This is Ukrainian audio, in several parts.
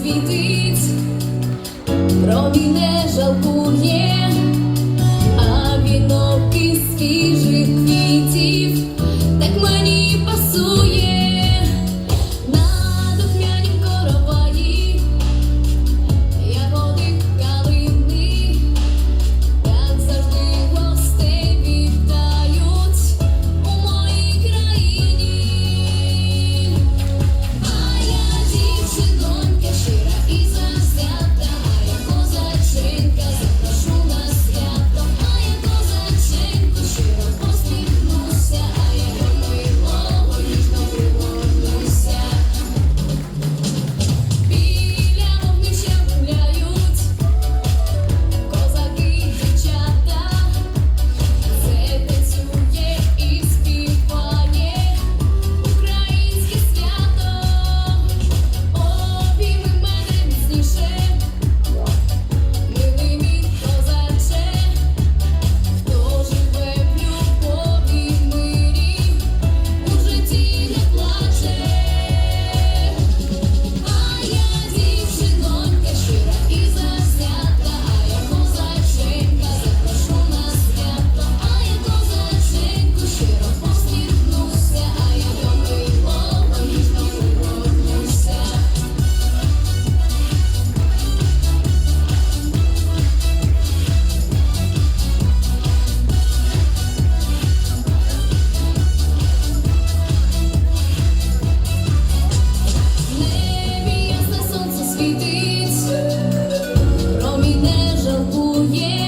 світить, про він не жалкує, а він Oh yeah.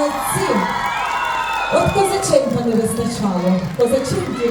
молодці. От козаченька не вистачало. Козаченьки.